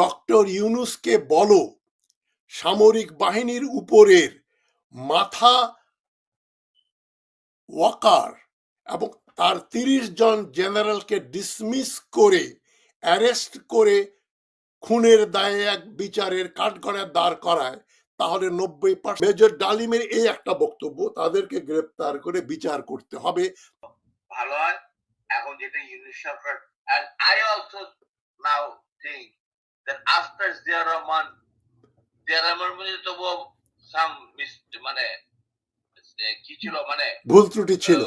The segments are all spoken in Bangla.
ডক্টর ইউনুসকে বলো, সামরিক বাহিনীর উপরের মাথা ওয়াকার এবং তার তিরিশ জন জেনারেলকে ডিসমিস করে, অ্যারেস্ট করে খুনের দায়ে এক বিচারের কাঠগড়ায় দাঁড় করায়, তাহলে নব্বই পার্সেন্ট মেজর ডালিমের এই একটা বক্তব্য, তাদেরকে গ্রেপ্তার করে বিচার করতে হবে। ভালো হয়। এখন যেটা ইউনিট সরকার, and I also now that after Zia Rahman Zia Rahman মানে তবুও সাম মানে কি ছিল? মানে ভুল ত্রুটি ছিল।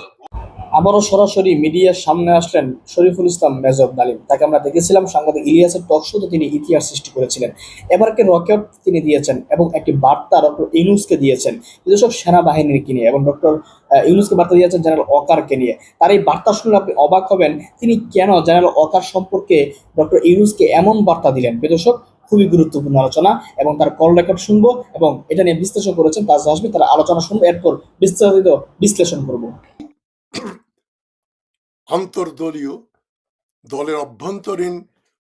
আবারও সরাসরি মিডিয়ার সামনে আসলেন শরীফুল ইসলাম মেজর ডালিম। তাকে আমরা দেখেছিলাম সাংবাদিক ইলিয়াসের টক শোতে তিনি ইতিহাস সৃষ্টি করেছিলেন। এবারকে রকেট তিনি দিয়েছেন এবং একটি বার্তা ডক্টর ইউনুসকে দিয়েছেন। যেসব সেনাবাহিনীকে নিয়ে? এবং ডক্টর ইউনুসকে বার্তা দিয়েছেন জেনারেল অকারকে নিয়ে। তার এই বার্তা শুনলে আপনি অবাক হবেন, তিনি কেন জেনারেল অকার সম্পর্কে ডক্টর ইউনুসকে এমন বার্তা দিলেন? বেদর্শক, খুবই গুরুত্বপূর্ণ আলোচনা এবং তার কল রেকর্ড শুনব এবং এটা নিয়ে বিশ্লেষণ করেছেন তাজ আসবে তার আলোচনা শুনব, এরপর বিস্তারিত বিশ্লেষণ করব। আন্তর্দলীয় দলের অভ্যন্তরীণ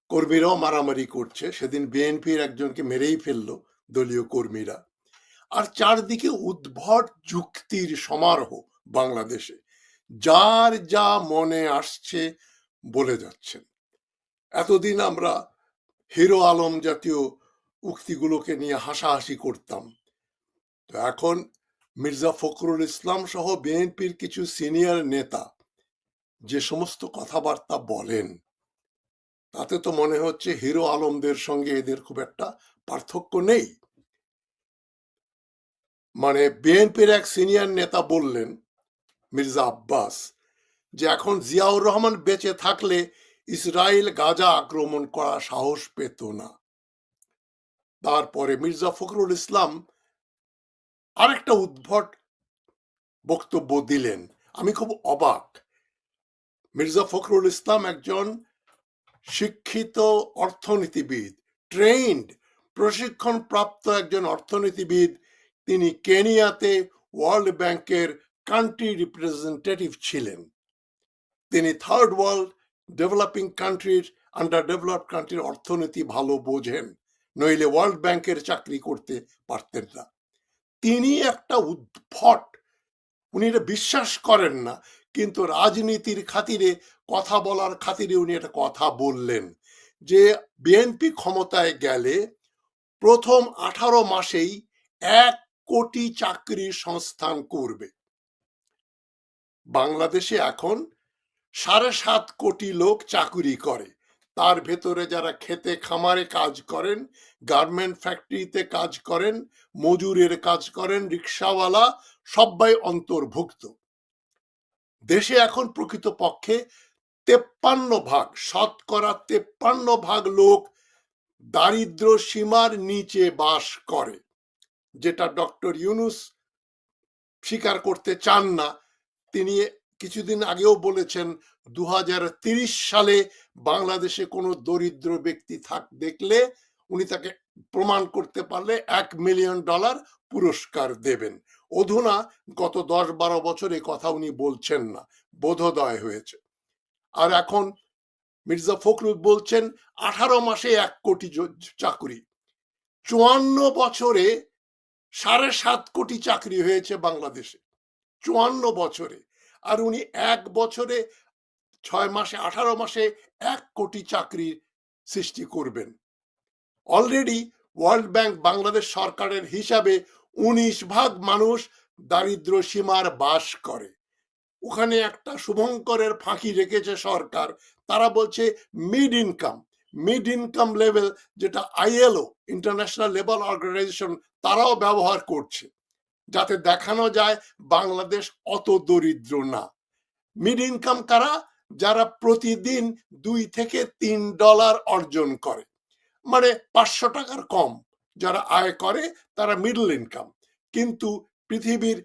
কর্মীরাও মারামারি করছে। সেদিন বিএনপির একজনকে মেরেই ফেলল দলীয় কর্মীরা। আর চারদিকে উদ্ভট যুক্তির সমারোহ বাংলাদেশে। যার যা মনে আসছে বলে যাচ্ছেন। এতদিন আমরা হিরো আলম জাতীয় উক্তিগুলোকে নিয়ে হাসাহাসি করতাম। তো এখন মির্জা ফখরুল ইসলাম সহ বিএনপির কিছু সিনিয়র নেতা যে সমস্ত কথাবার্তা বলেন, তাতে তো মনে হচ্ছে হিরো আলমদের সঙ্গে এদের খুব একটা পার্থক্য নেই। মানে বিএনপির এক সিনিয়র নেতা বললেন, মির্জা আব্বাস, যে এখন জিয়াউর রহমান বেঁচে থাকলে ইসরায়েল গাজা আক্রমণ করা সাহস পেত না। তারপরে মির্জা ফখরুল ইসলাম আরেকটা উদ্ভট বক্তব্য দিলেন। আমি খুব অবাক মির্জা ফখরুল ইসলাম একজন শিক্ষিত অর্থনীতিবিদ ট্রেন্ড প্রশিক্ষণ প্রাপ্ত একজন অর্থনীতিবিদ। তিনি কেনিয়াতে ওয়ার্ল্ড ব্যাংকের কান্ট্রি রিপ্রেজেন্টেটিভ ছিলেন। তিনি থার্ড ওয়ার্ল্ড ডেভেলপিং কান্ট্রির আন্ডার ডেভেলপড কান্ট্রির অর্থনীতি ভালো বোঝেন, নইলে ওয়ার্ল্ড ব্যাংকের চাকরি করতে পারতেন না। তিনি একটা উদ্ভট, উনি এটা বিশ্বাস করেন না কিন্তু রাজনীতির খাতিরে, কথা বলার খাতিরে উনি একটা কথা বললেন যে, বিএনপি ক্ষমতায় গেলে প্রথম আঠারো মাসেই এক কোটি চাকরি সংস্থান করবে। বাংলাদেশে এখন সাড়ে সাত কোটি লোক চাকরি করে। তার ভেতরে যারা খেতে খামারে কাজ করেন, গার্মেন্ট ফ্যাক্টরিতে কাজ করেন, মজুরের কাজ করেন, রিক্সাওয়ালা সবাই অন্তর্ভুক্ত। দেশে এখন প্রকৃতপক্ষে তেপ্পান্ন ভাগ, শতকরা তেপ্পান্ন ভাগ লোক দারিদ্র সীমার নিচে বাস করে, যেটা ডক্টর ইউনুস স্বীকার করতে চান না। তিনি কিছুদিন আগেও বলেছেন দু সালে বাংলাদেশে কোনো দরিদ্র ব্যক্তি থাক, দেখলে উনি তাকে প্রমাণ করতে পারলে এক মিলিয়ন ডলার পুরস্কার দেবেন। অধুনা গত দশ বারো বছর কথা উনি বলছেন না, বোধোদয় হয়েছে। আর এখন মির্জা ফখরুল বলছেন, আঠারো মাসে এক কোটি চাকরি। চুয়ান্ন বছরে সাড়ে সাত কোটি চাকরি হয়েছে বাংলাদেশে। চুয়ান্ন বছরে। আর উনি এক বছরে ছয় মাসে, আঠারো মাসে এক কোটি চাকরি সৃষ্টি করবেন। অলরেডি ওয়ার্ল্ড ব্যাংক বাংলাদেশ সরকারের হিসাবে উনিশ ভাগ মানুষ দারিদ্র সীমার বাস করে। ওখানে একটা শুভঙ্করের ফাঁকি রেখেছে সরকার। তারা বলছে mid income mid income level যেটা আইএলও ইন্টারন্যাশনাল লেবার অর্গানাইজেশন তারাও ব্যবহার করছে। যাতে দেখানো যায় বাংলাদেশ অত দরিদ্র না। মিড ইনকাম কারা? যারা প্রতিদিন দুই থেকে তিন ডলার অর্জন করে। মানে পাঁচশো টাকার কম। যারা আয় করে, তারা মিডল ইনকাম কিন্তু পৃথিবীর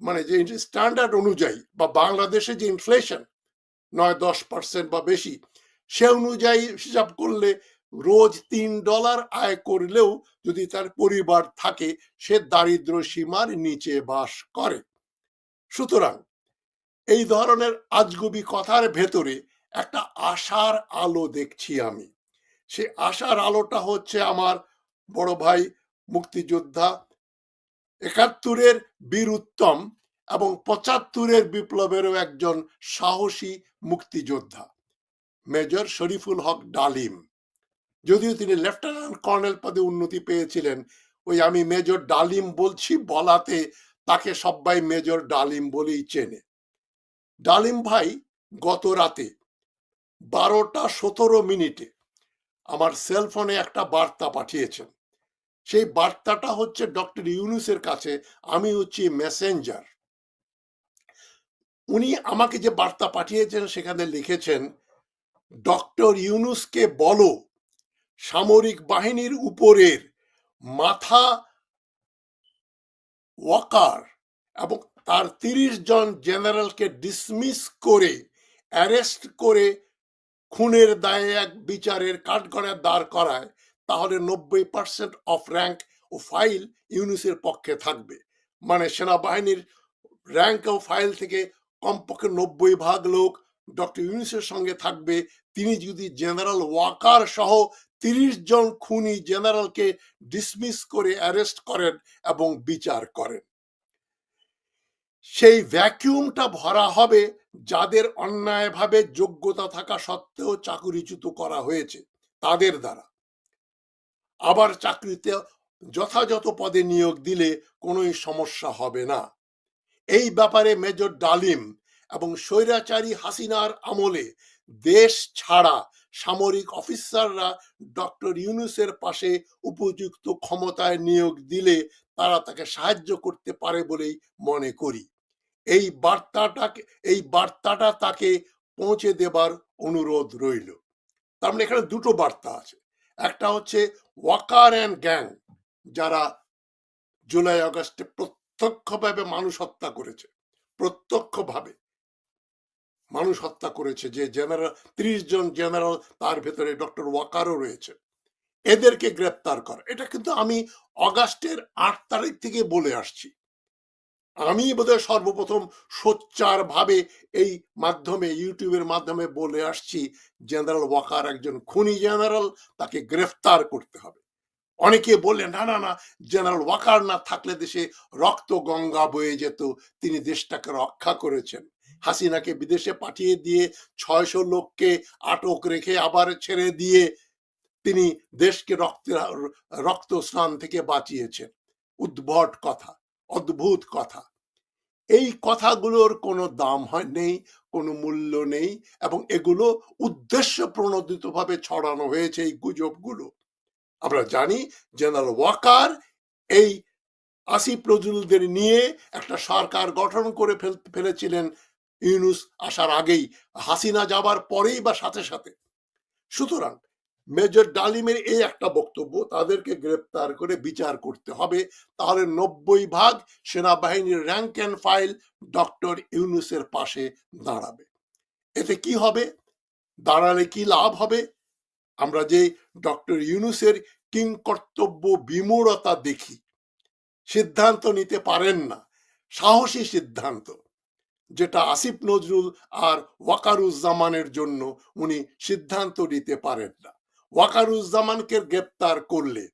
মানে যে স্ট্যান্ডার্ড অনুযায়ী বা বাংলাদেশে যে ইনফ্লেশন নয়, দশ পার্সেন্ট বা বেশি, সে অনুযায়ী হিসাব করলে রোজ তিন ডলার আয় করলেও যদি তার পরিবার থাকে, সে দারিদ্র সীমার নিচে বাস করে। সুতরাং এই ধরনের আজগুবি কথার ভেতরে একটা আশার আলো দেখছি আমি। সেই আশার আলোটা হচ্ছে আমার বড় ভাই মুক্তিযোদ্ধা। একাত্তরের বীর উত্তম এবং পঁচাত্তরের বিপ্লবেরও একজন সাহসী মুক্তিযোদ্ধা, মেজর শরীফুল হক ডালিম। যদিও তিনি লেফটেন্যান্ট কর্নেল পদে উন্নতি পেয়েছিলেন, ওই আমি মেজর ডালিম বলছি বলাতে তাকে সবাই মেজর ডালিম বলেই চেনে। ডালিম ভাই গত রাতে বারোটা সতেরো মিনিটে আমার সেলফোনে একটা বার্তা পাঠিয়েছেন। সেই বার্তাটা হচ্ছে ডক্টর ইউনুসের কাছে, আমি হচ্ছি মেসেঞ্জার উনি আমাকে যে বার্তা পাঠিয়েছেন, সেখানে লিখেছেন, ডক্টর ইউনুসকে বলো, সামরিক বাহিনীর উপরের মাথা ওয়াকার এবং তার তিরিশ জন জেনারেলকে ডিসমিস করে অ্যারেস্ট করে খুনের দায়ে এক বিচারের কাঠগড়ায় দাঁড় করায়, তাহলে নব্বই পার্সেন্ট অফ র্যাঙ্ক ও ফাইল ইউনিসের পক্ষে থাকবে। মানে সেনাবাহিনীর র্যাঙ্ক ও ফাইল থেকে কমপক্ষে নব্বই ভাগ লোক ডক্টর ইউনিসের সঙ্গে থাকবে। তিনি যদি জেনারেল ওয়াকার সহ তিরিশ জন খুনি জেনারেলকে ডিসমিস করে অ্যারেস্ট করেন এবং বিচার করেন। সেই ভ্যাকিউমটা ভরা হবে যাদের অন্যায়ভাবে যোগ্যতা থাকা সত্ত্বেও চাকুরিচ্যুত করা হয়েছে, তাদের দ্বারা। আবার চাকরিতে যথাযথ পদে নিয়োগ দিলে কোনোই সমস্যা হবে না। এই ব্যাপারে মেজর ডালিম এবং স্বৈরাচারী হাসিনার আমলে দেশ ছাড়া সামরিক অফিসাররা ডক্টর ইউনুসের পাশে উপযুক্ত ক্ষমতায় নিয়োগ দিলে তারা তাকে সাহায্য করতে পারে বলেই মনে করি। এই বার্তাটাকে, এই বার্তাটা তাকে পৌঁছে দেবার অনুরোধ রইল। তার মানে এখানে দুটো বার্তা আছে। একটা হচ্ছে ওয়াকার অ্যান্ড গ্যাং, যারা জুলাই আগস্টে প্রত্যক্ষভাবে মানুষ হত্যা করেছে। প্রত্যক্ষভাবে মানুষ হত্যা করেছে যে জেনারেল, ত্রিশ জন জেনারেল তার ভেতরে ডক্টর ওয়াকারও রয়েছে। এদেরকে গ্রেপ্তার কর। এটা কিন্তু আমি অগাস্টের আট তারিখ থেকে বলে আসছি। আমি বোধহয় সর্বপ্রথম সোচ্চার ভাবে এই মাধ্যমে ইউটিউবের মাধ্যমে বলে আসছি জেনারেল ওয়াকার একজন খুনি জেনারেল তাকে গ্রেফতার করতে হবে। অনেকে বললেন, না না না জেনারেল ওয়াকার না থাকলে দেশে রক্ত গঙ্গা বয়ে যেত, তিনি দেশটাকে রক্ষা করেছেন। হাসিনাকে বিদেশে পাঠিয়ে দিয়ে ছয়শো লোককে আটক রেখে আবার ছেড়ে দিয়ে তিনি দেশকে রক্ত রক্ত স্নান থেকে বাঁচিয়েছেন। উদ্ভট কথা। অদ্ভুত কথা। এই কথাগুলোর কোনো দাম হয় নেই, কোনো মূল্য নেই এবং এগুলো উদ্দেশ্য প্রণোদিতভাবে ছড়ানো হয়েছে এই গুজবগুলো। আমরা জানি জেনারেল ওয়াকার এই আসিফ নজরুলদের নিয়ে একটা সরকার গঠন করে ফেলেছিলেন ইউনুস আসার আগেই। হাসিনা যাবার পরেই বা সাথে সাথে। সুতরাং মেজর ডালিমের এই একটা বক্তব্য, তাদেরকে গ্রেপ্তার করে বিচার করতে হবে। তাহলে নব্বই ভাগ সেনাবাহিনীর র্যাঙ্ক অ্যান্ড ফাইল ডক্টর ইউনুসের পাশে দাঁড়াবে। এতে কি হবে? দাঁড়ালে কি লাভ হবে? আমরা যে ডক্টর ইউনুসের কিং কর্তব্য বিমূঢ়তা দেখি, সিদ্ধান্ত নিতে পারেন না। সাহসী সিদ্ধান্ত, যেটা আসিফ নজরুল আর ওয়াকারুজ্জামানের জন্য উনি সিদ্ধান্ত নিতে পারেন না। ওয়াকারুজ্জামানকে গ্রেপ্তার করলে।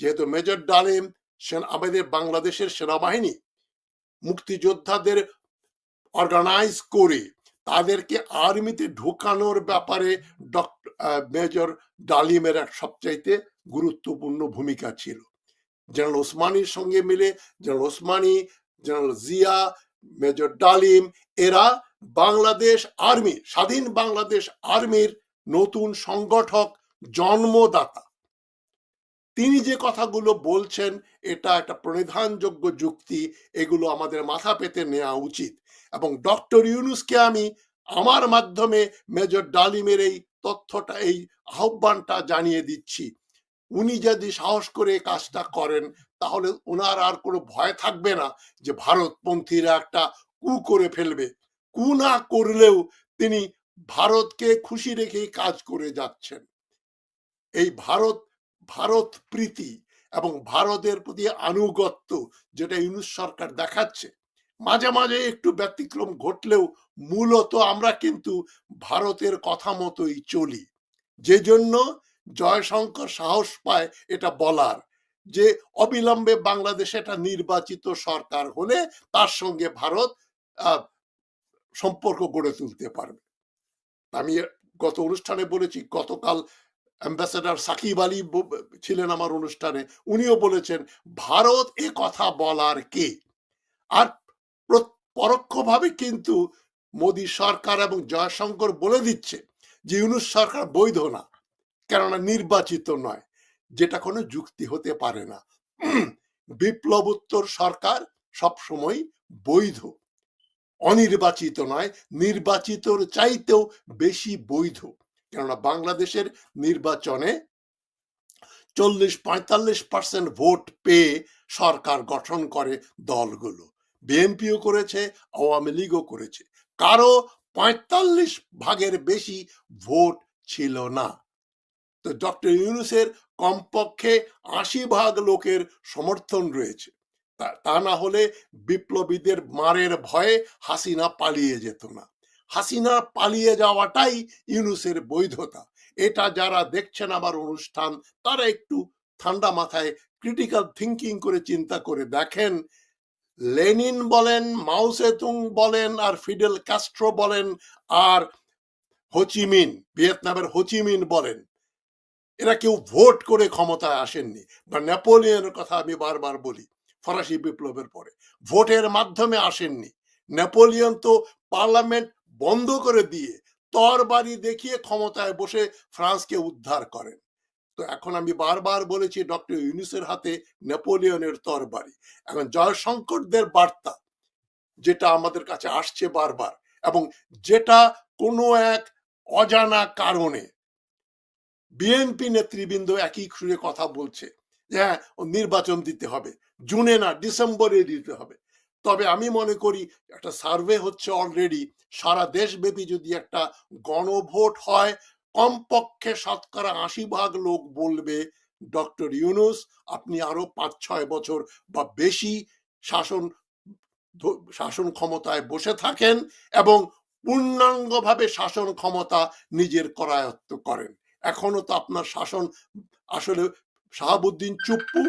যেহেতু মেজর ডালিম আমাদের বাংলাদেশের সেনাবাহিনী মুক্তিযোদ্ধাদের অর্গানাইজ করে তাদেরকে আর্মিতে ঢোকানোর ব্যাপারে মেজর ডালিমের এক সবচাইতে গুরুত্বপূর্ণ ভূমিকা ছিল। জেনারেল ওসমানির সঙ্গে মিলে general Osmani, general Zia, major Dalim এরা বাংলাদেশ আর্মি, স্বাধীন বাংলাদেশ আর্মির নতুন সংগঠক জন্মদাতা। তিনি যে কথাগুলো বলছেন, এটা একটা প্রণিধানযোগ্য যুক্তি, এগুলো আমাদের মাথা পেতে নেওয়া উচিত। এবং ডক্টর ইউনুসকে আমি আমার মাধ্যমে মেজর ডালিমের এই তথ্যটা, এই আহ্বানটা জানিয়ে দিচ্ছি। উনি যদি সাহস করে কাজটা করেন, তাহলে ওনার আর কোনো ভয় থাকবে না যে ভারতপন্থীরা একটা কু করে ফেলবে। কু না করলেও তিনি ভারতকে খুশি রেখেই কাজ করে যাচ্ছেন। এই ভারত ভারত প্রীতি এবং ভারতের প্রতি আনুগত্য যেটা ইউনুস সরকার দেখাচ্ছে, মাঝে মাঝে একটু ব্যতিক্রম ঘটলেও মূলত আমরা কিন্তু ভারতের কথা মতোই চলি। যে জন্য জয়শঙ্কর সাহস পায় এটা বলার, যে অবিলম্বে বাংলাদেশে একটা নির্বাচিত সরকার হলে তার সঙ্গে ভারত সম্পর্ক গড়ে তুলতে পারবে। আমি গত অনুষ্ঠানে বলেছি, গতকাল অ্যাম্বাসেডার সাকিব আলী ছিলেন আমার অনুষ্ঠানে। উনিও বলেছেন, ভারত এ কথা বলার কে? আর প্র- পরোক্ষভাবে কিন্তু মোদী সরকার এবং জয়শঙ্কর বলে দিচ্ছে যে, ইউনুস সরকার বৈধ না, কেননা নির্বাচিত নয়। যেটা কোনো যুক্তি হতে পারে না। বিপ্লবোত্তর সরকার সবসময় বৈধ। অনির্বাচিত নয়, নির্বাচিতর চাইতেও বেশি বৈধ। কেননা বাংলাদেশের নির্বাচনে চল্লিশ পঁয়তাল্লিশ পার্সেন্ট ভোট পেয়ে সরকার গঠন করে দলগুলো। বিএনপিও করেছে, আওয়ামী লীগও করেছে। কারও পঁয়তাল্লিশ ভাগের বেশি ভোট ছিল না। তো ডক্টর ইউনুসের কমপক্ষে আশি ভাগ লোকের সমর্থন রয়েছে। তা- না হলে বিপ্লবীদের মারের ভয়ে হাসিনা পালিয়ে যেত না। হাসিনা পালিয়ে যাওয়াটাই ইউনুসের বৈধতা। এটা যারা দেখছেন আমার অনুষ্ঠান, তারা একটু ঠান্ডা মাথায় ক্রিটিক্যাল থিঙ্কিং করে চিন্তা করে দেখেন। লেনিন বলেন মাউসেতুং বলেন, আর ফিডেল ক্যাস্ট্রো বলেন, আর হোচিমিন ভিয়েতনামের হোচিমিন বলেন, এরা কেউ ভোট করে ক্ষমতায় আসেননি। বা নেপোলিয়নের কথা আমি বারবার বলি, ফরাসি বিপ্লবের পরে। ভোটের মাধ্যমে আসেননি। নেপোলিয়ন তো পার্লামেন্ট বন্ধ করে দিয়ে তরবারি দেখিয়ে ক্ষমতায় বসে ফ্রান্সকে উদ্ধার করেন। তো এখন আমি বারবার বলেছি ডক্টর ইউনুসের হাতে নেপোলিয়নের তরবারি। এখন জয়শঙ্করদের বার্তা যেটা আমাদের কাছে আসছে বারবার এবং যেটা কোনো এক অজানা কারণে বিএনপি নেতৃবৃন্দ একই সুরে কথা বলছে হ্যাঁ নির্বাচন দিতে হবে, জুনে না, ডিসেম্বরে দিতে হবে। তবে আমি মনে করি একটা সার্ভে হচ্ছে অলরেডি সারা দেশব্যাপী যদি একটা গণভোট হয়, কমপক্ষে শতকরা আশি ভাগ লোক বলবে, ডক্টর ইউনুস, আপনি আরও পাঁচ ছয় বছর বা বেশি শাসন শাসন ক্ষমতায় বসে থাকেন এবং পূর্ণাঙ্গভাবে শাসন ক্ষমতা নিজের করায়ত্ত করেন। এখনও তো আপনার শাসন আসলে শাহাবুদ্দিন চুপ্পু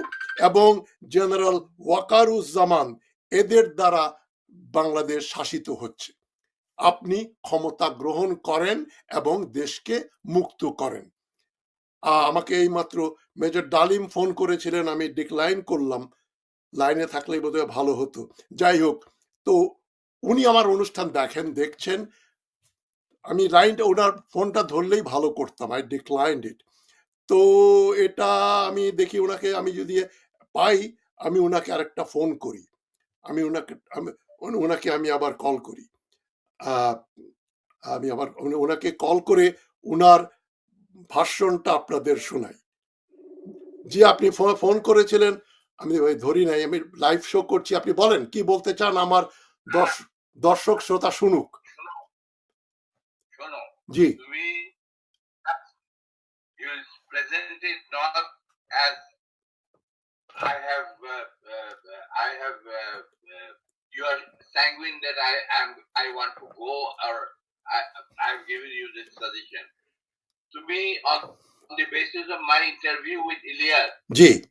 এবং জেনারেল ওয়াকারুজ্জামান এদের দ্বারা বাংলাদেশ শাসিত হচ্ছে। আপনি ক্ষমতা গ্রহণ করেন এবং দেশকে মুক্ত করেন। আমাকে এইমাত্র মেজর ডালিম ফোন করেছিলেন, আমি ডিক্লাইন করলাম। লাইনে থাকলেই বোধহয় ভালো হতো। যাই হোক, তো উনি আমার অনুষ্ঠান দেখেন, দেখছেন। আমি লাইনটা, ওনার ফোনটা ধরলেই ভালো করতাম, আই ডিক্লাইন্ড ইট। তো এটা আমি দেখি, ওনাকে আমি যদি পাই, আমি ওনাকে আরেকটা ফোন করি। আমি ওনাকে আমি ওনাকে আমি আবার কল করি। আমি আবার ওনাকে কল করে ওনার ভাষণটা আপনাদের শোনাই। জি আপনি ফোন করেছিলেন আমি ধরি নাই আমি লাইভ শো করছি আপনি বলেন কি বলতে চান আমার দর্শ- দর্শক শ্রোতা শুনুক। শোনো জি। তুমি present it not as I have uh, uh, I have uh, uh, you are sanguine that I am I want to go or I I've given you this suggestion. To me, on the basis of my interview with Ilya, Ji.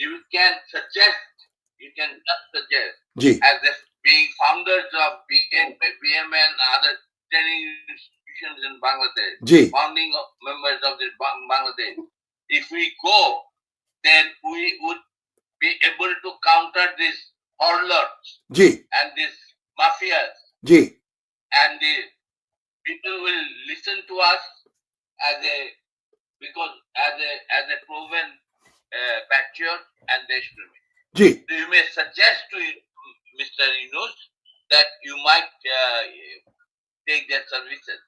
you can suggest, you can just suggest Ji. as the being founders of BM, BMN and other training institutions in Bangladesh, Ji. founding members of the Bangladesh. If we go, then we would be able to counter these warlords and these mafias. Ji. And the people will listen to us as a because as a as a proven uh, patriot and nationalist. Ji. So you may suggest to Mr. Yunus that you might uh, take their services.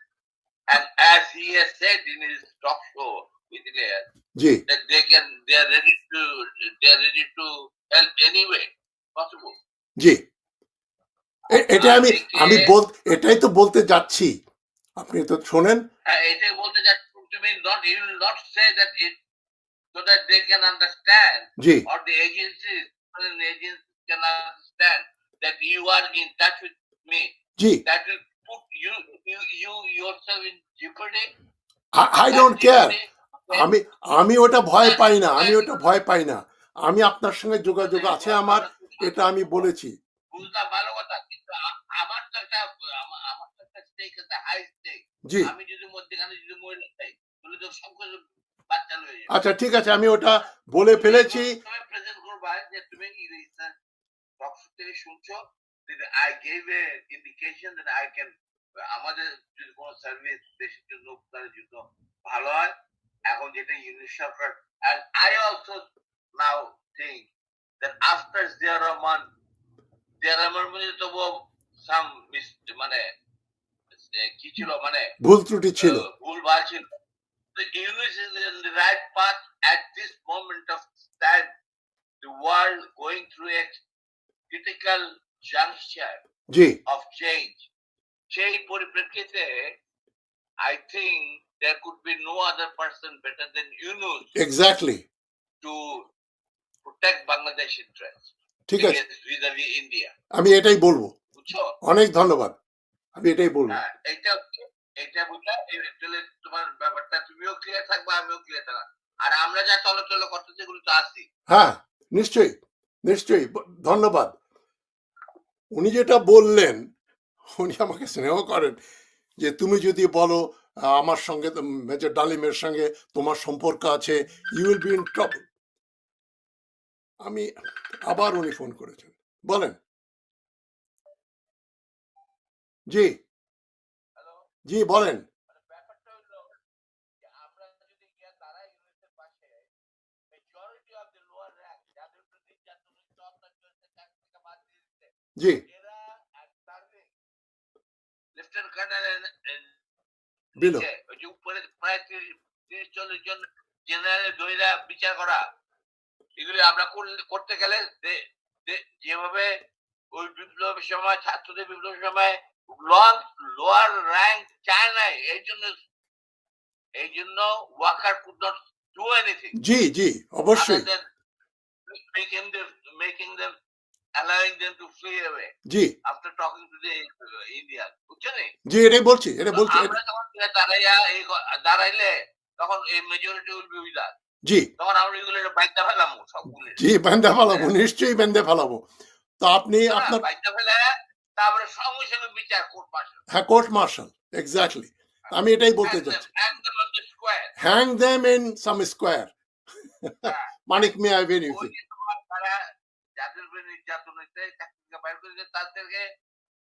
And as he has said in his talk show, Elias, G that they can, they are ready to, they are ready to help anyway possible. জি এটা আমি আমি বল এটাই তো বলতে যাচ্ছি আপনি তো শোনেন Uh, এটাই বলতে যাচ্ছি me, not you will not say that it so that they can understand জি or the agencies, foreign agencies can understand that you are in touch with me. জি that will put you you you yourself in jeopardy. I, I don't care. আমি আমি ওটা ভয় পাই না আমি ওটা ভয় পাই না। আমি আপনার সঙ্গে যোগাযোগ আছে আমার এটা আমি বলেছি। বুঝলাম ভালো কথা। কিন্তু আমার তো একটা আমার তো একটা স্টেক আছে হাই স্টেক জি। আমি যদি মধ্যখানে যদি মহিলা চাই তাহলে তো সব কিছু বাচ্চা লয়ে যাবে। আচ্ছা ঠিক আছে আমি ওটা বলে ফেলেছি। তুমি প্রেজেন্ট করবা যে তুমি থেকে শুনছো আমাদের যদি কোনো সার্ভিস দেশের জন্য উপকারের জন্য ভালো হয় এখন যেটা ইউনিট সরকার and I also now think that after Zia Rahman Zia Rahman মানে তবুও some mis- মানে এ, কি ছিল মানে ভুল ত্রুটি ছিল uh, ভুলভাল ছিল The Yunus is in the right path at this moment of time. The world going through a critical juncture G of change. সেই পরিপ্রেক্ষিতে I think There could be no other person better than Yunus exactly to protect Bangladesh interests ঠিক আছে। আমি এটাই বলব। অনেক ধন্যবাদ। আমি এটাই বলব। হ্যাঁ, এইটা এইটা বুঝলা? তোমার ব্যাপারটা তুমিও ক্লিয়ার থাকবা আমিও ক্লিয়ার থাকবা আর আমরা যা চলাচল করতেছি এগুলো তো আসি হ্যাঁ নিশ্চয়ই নিশ্চয়ই ধন্যবাদ। উনি যেটা বললেন উনি আমাকে স্নেহ করেন যে তুমি যদি বলো আমার সঙ্গে মেজর ডালিমের সঙ্গে তোমার সম্পর্ক আছে। You will be in trouble আমি আবার উনি ফোন করেছেন। বলেন। জি। জি বলেন। মানে ব্যাপারটা হলো যে আমরা যদি গিয়ে দাঁড়াই ইউনিটের পাশে majority of the lower rank যাদের উপরে নির্যাতন হচ্ছে অত্যাচার হচ্ছে চাকরি থেকে বাদ দিয়ে দিচ্ছে জি এরা এক সার্ভিং লেফটেন্যান্ট কর্নেল যে উপরে প্রায় তিরিশ তিরিশ চল্লিশ জন জেনারেল দইরা বিচার করা এগুলি আমরা করতে গেলে যেভাবে ওই বিপ্লবের সময় ছাত্রদের বিপ্লবের সময় লোয়ার র্যাঙ্ক চায় নাই এই জন্য এই জন্য Waker could not do anything জি জি অবশ্যই making them making them allowing them to flee away G uh, বুঝছেন? জি এটাই বলছি এটা বলছি আমরা যখন দাঁড়াইয়া এই দাঁড়াইলে তখন এই মেজরিটি উইল বি জি। তখন আমরা এগুলো ফেলাম সবগুলো জি বেঁধে ফেলাবো নিশ্চয়ই বেঁধে ফেলাবো। তো আপনি আপনার ফেলে তারপরে সঙ্গে সঙ্গে বিচার কোর্ট মাসে হ্যাঁ কোর্ট মার্শাল এক্স্যাক্টলি আমি এটাই বলতে চাচ্ছি। Hang them in some square Manik may I very ওই যে তোমার তারা যাদের নির্যাতন হয়েছে চাকরি বাইর করে তাদেরকে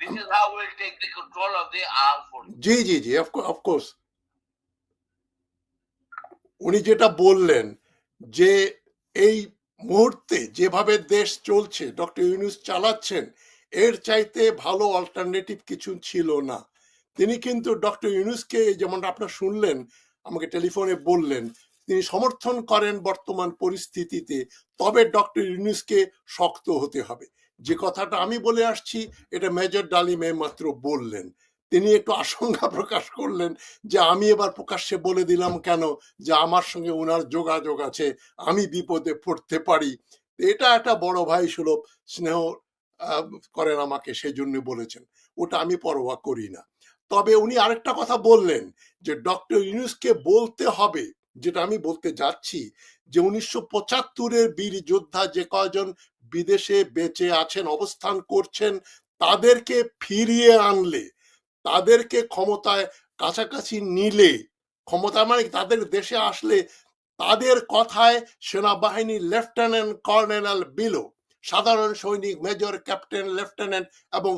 This is how we'll take the control of the armed forces. জি জি জি অফকোর্স উনি যেটা বললেন যে এই মুহূর্তে যেভাবে দেশ চলছে ডক্টর ইউনুস চালাচ্ছেন এর চাইতে ভালো অল্টারনেটিভ কিছু ছিল না। তিনি কিন্তু ডক্টর ইউনুসকে যেমন আপনার শুনলেন আমাকে টেলিফোনে বললেন তিনি সমর্থন করেন বর্তমান পরিস্থিতিতে তবে ডক্টর ইউনুসকে শক্ত হতে হবে। যে কথাটা আমি বলে আসছি, এটা মেজর ডালিমে মাত্র বললেন। তিনি একটু আশঙ্কা প্রকাশ করলেন যে আমি এবার প্রকাশ্যে বলে দিলাম কেন? যে আমার সঙ্গে ওনার যোগাযোগ আছে, আমি বিপদে পড়তে পারি। এটা একটা বড় ভাই সুলভ স্নেহ করেন আমাকে সেই জন্য বলেছেন। ওটা আমি পরোয়া করি না। তবে উনি আরেকটা কথা বললেন যে ডক্টর ইউনুসকে বলতে হবে, যেটা আমি বলতে যাচ্ছি, যে উনিশশো পঁচাত্তরের বীর যোদ্ধা যে কয়জন বিদেশে বেঁচে আছেন, অবস্থান করছেন, তাদেরকে ফিরিয়ে আনলে, তাদেরকে ক্ষমতায় কাছাকাছি নিলে, ক্ষমতা মানে তাদের দেশে আসলে তাদের কথায় সেনাবাহিনী লেফটেন্যান্ট কর্নেল বিলো, সাধারণ সৈনিক মেজর ক্যাপ্টেন লেফটেন্যান্ট এবং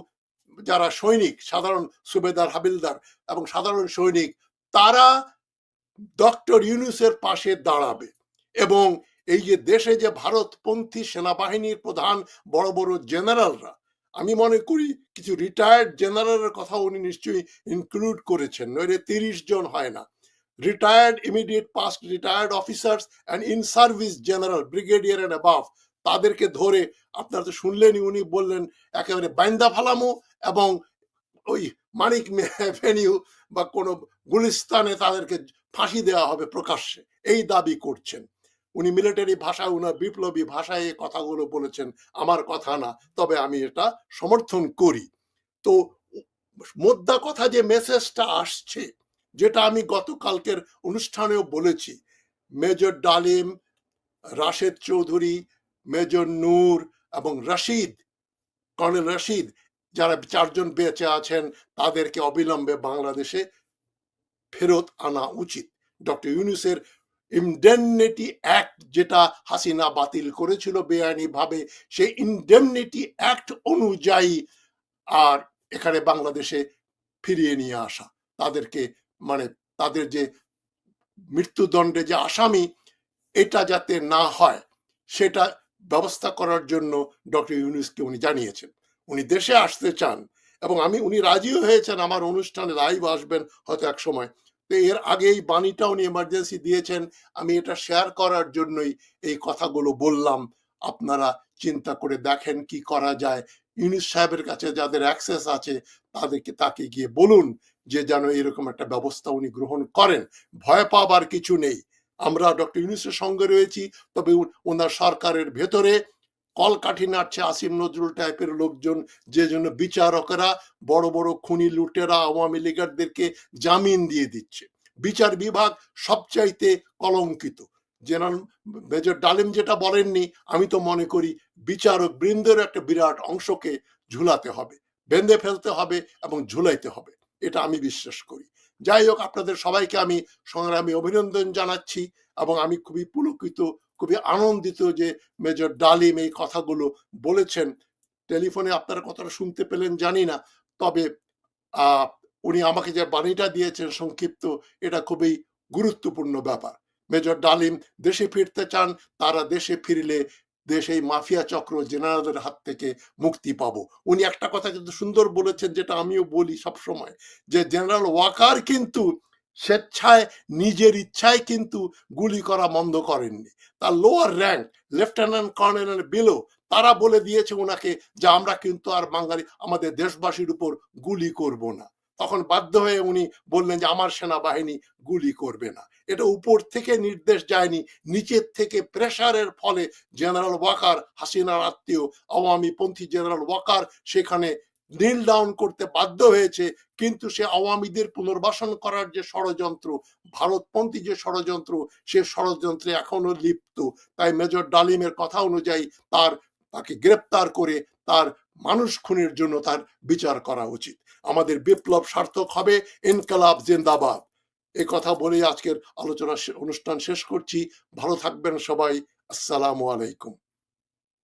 যারা সৈনিক, সাধারণ সুবেদার হাবিলদার এবং সাধারণ সৈনিক, তারা ডক্টর ইউনুসের পাশে দাঁড়াবে এবং এই যে দেশে যে ভারতপন্থী সেনাবাহিনীর প্রধান বড় বড় জেনারেলরা, আমি মনে করি কিছু রিটায়ার্ড জেনারেলের কথা উনি নিশ্চয়ই ইনক্লুড করেছেন, নইলে তিরিশ জন হয় না। retired immediate past retired officers and in service general brigadier and above, তাদেরকে ধরে আপনারা তো শুনলেনই উনি বললেন একেবারে বাইন্দা ফালামো এবং ওই মানিক ভেনিউ বা কোনো গুলিস্তানে তাদেরকে ফাঁসি দেওয়া হবে প্রকাশ্যে, এই দাবি করছেন। উনি মিলিটারি ভাষায় উনার বিপ্লবী ভাষায় এই কথাগুলো বলেছেন, আমার কথা না, তবে আমি এটা সমর্থন করি। তো মোদ্দা কথা যে মেসেজটা আসছে, যেটা আমি গতকালকের অনুষ্ঠানেও বলেছি, মেজর ডালিম, রাশেদ চৌধুরী, মেজর নূর এবং রশিদ, কর্নেল রশিদ, যারা চারজন বেঁচে আছেন, তাদেরকে অবিলম্বে বাংলাদেশে ফেরত আনা উচিত। ডক্টর ইউনুসের ইনডেমনিটি অ্যাক্ট যেটা হাসিনা বাতিল করেছিল বেআইনি ভাবে সেই ইনডেমনিটি অ্যাক্ট অনুযায়ী আর এখানে বাংলাদেশে ফিরিয়ে নিয়ে আসা। তাদেরকে মানে তাদের যে মৃত্যুদণ্ডে যে আসামি, এটা যাতে না হয়, সেটা ব্যবস্থা করার জন্য ডক্টর ইউনুসকে উনি জানিয়েছেন। উনি দেশে আসতে চান এবং আমি, উনি রাজিও হয়েছেন, আমার অনুষ্ঠানে লাইভ আসবেন হয়তো এক সময়। এর আগে এই বাণীটা উনি এমার্জেন্সি দিয়েছেন। আমি এটা শেয়ার করার জন্যই এই কথাগুলো বললাম। আপনারা চিন্তা করে দেখেন কি করা যায়। ইউনুস সাহেবের কাছে যাদের অ্যাক্সেস আছে, তাদেরকে, তাকে গিয়ে বলুন যে যেন এরকম একটা ব্যবস্থা উনি গ্রহণ করেন। ভয় পাবার কিছু নেই। আমরা ডক্টর ইউনুসের সঙ্গে রয়েছি, তবে ওনার সরকারের ভেতরে কলকাঠি নাড়ছে আসিম নজরুল টাইপের লোকজন, যে জন্য বিচারকরা বড় বড় খুনি লুটেরা আওয়ামী লীগারদেরকে জামিন দিয়ে দিচ্ছে। বিচার বিভাগ সবচাইতে কলঙ্কিত। জেনারেল মেজর ডালিম যেটা বলেননি, আমি তো মনে করি বিচারক বৃন্দের একটা বিরাট অংশকে ঝুলাতে হবে, বেঁধে ফেলতে হবে এবং ঝুলাইতে হবে। এটা আমি বিশ্বাস করি। যাই হোক, আপনাদের সবাইকে আমি সংগ্রামী অভিনন্দন জানাচ্ছি এবং আমি খুবই পুলকিত, খুবই আনন্দিত যে মেজর ডালিম এই কথাগুলো বলেছেন। টেলিফোনে আপনারা কতটা শুনতে পেলেন জানি না, তবে উনি আমাকে যে বাণীটা দিয়েছেন সংক্ষিপ্ত, এটা খুবই গুরুত্বপূর্ণ ব্যাপার। মেজর ডালিম দেশে ফিরতে চান, তারা দেশে ফিরলে দেশ এই মাফিয়া চক্র জেনারেলদের হাত থেকে মুক্তি পাবো। উনি একটা কথা কিন্তু সুন্দর বলেছেন, যেটা আমিও বলি সব সময় যে জেনারেল ওয়াকার কিন্তু স্বেচ্ছায়, নিজের ইচ্ছায় কিন্তু গুলি করা বন্ধ করেননি। তার lower rank lieutenant colonel below তারা বলে দিয়েছে ওনাকে যে আমরা কিন্তু আর বাঙালি, আমাদের দেশবাসীর উপর গুলি করব না। তখন বাধ্য হয়ে উনি বললেন যে, আমার সেনাবাহিনী গুলি করবে না। এটা উপর থেকে নির্দেশ যায়নি, নিচের থেকে প্রেসারের ফলে জেনারেল ওয়াকার, হাসিনার আত্মীয়, আওয়ামী পন্থী জেনারেল ওয়াকার সেখানে নীল ডাউন করতে বাধ্য হয়েছে। কিন্তু সে আওয়ামীদের পুনর্বাসন করার যে ষড়যন্ত্র, ভারতপন্থী যে ষড়যন্ত্র, সে ষড়যন্ত্রে এখনও লিপ্ত। তাই মেজর ডালিমের কথা অনুযায়ী তার, তাকে গ্রেপ্তার করে তার মানুষ খুনের জন্য তার বিচার করা উচিত। আমাদের বিপ্লব সার্থক হবে। ইনকালাব জিন্দাবাদ। এই কথা বলেই আজকের আলোচনা অনুষ্ঠান শেষ করছি। ভালো থাকবেন সবাই। আসসালামু আলাইকুম।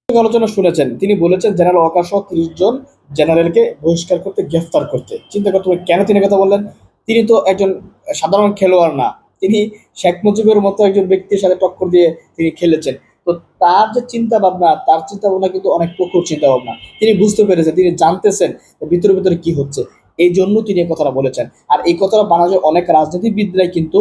আলোচনা শুনেছেন। তিনি বলেছেন, জেনারেল সহ তিরিশ জন জেনারেলকে বহিষ্কার করতে, গ্রেফতার করতে। চিন্তা করতে হবে, কেন তিনি কথা বললেন? তিনি তো একজন সাধারণ খেলোয়াড় না। তিনি শেখ মুজিবের মতো একজন ব্যক্তির সাথে টক্কর দিয়ে তিনি খেলেছেন। তো তার যে চিন্তা ভাবনা তার চিন্তা ভাবনা কিন্তু অনেক প্রখর চিন্তা ভাবনা তিনি বুঝতে পেরেছেন, তিনি জানতেছেন ভিতরে ভিতরে কি হচ্ছে। এই জন্য তিনি এই কথাটা বলেছেন। আর এই কথাটা বাংলাদেশের অনেক রাজনীতিবিদরাই কিন্তু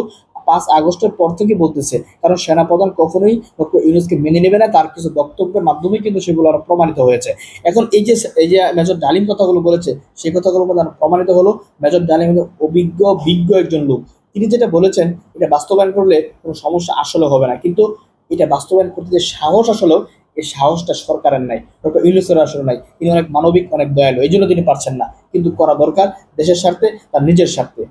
পাঁচ আগস্টের পর থেকে বলতেছে। কারণ সেনাপ্রধান কখনোই ডক্টর ইউনুসকে মেনে নেবে না, তার কিছু বক্তব্যের মাধ্যমে কিন্তু সেগুলো আরও প্রমাণিত হয়েছে। এখন এই যে এই যে মেজর ডালিম কথাগুলো বলেছে, সেই কথাগুলো প্রমাণিত হলো। মেজর ডালিম অভিজ্ঞ, বিজ্ঞ একজন লোক। তিনি যেটা বলেছেন, এটা বাস্তবায়ন করলে কোনো সমস্যা আসলে হবে না। কিন্তু এটা বাস্তবায়ন করতে যে সাহস আসলেও এই সাহসটা সরকারের নাই, ডক্টর ইউনুসের আসলে নাই। তিনি অনেক মানবিক, অনেক দয়ালু, এই জন্য তিনি পারছেন না। কিন্তু করা দরকার দেশের স্বার্থে, তার নিজের স্বার্থে।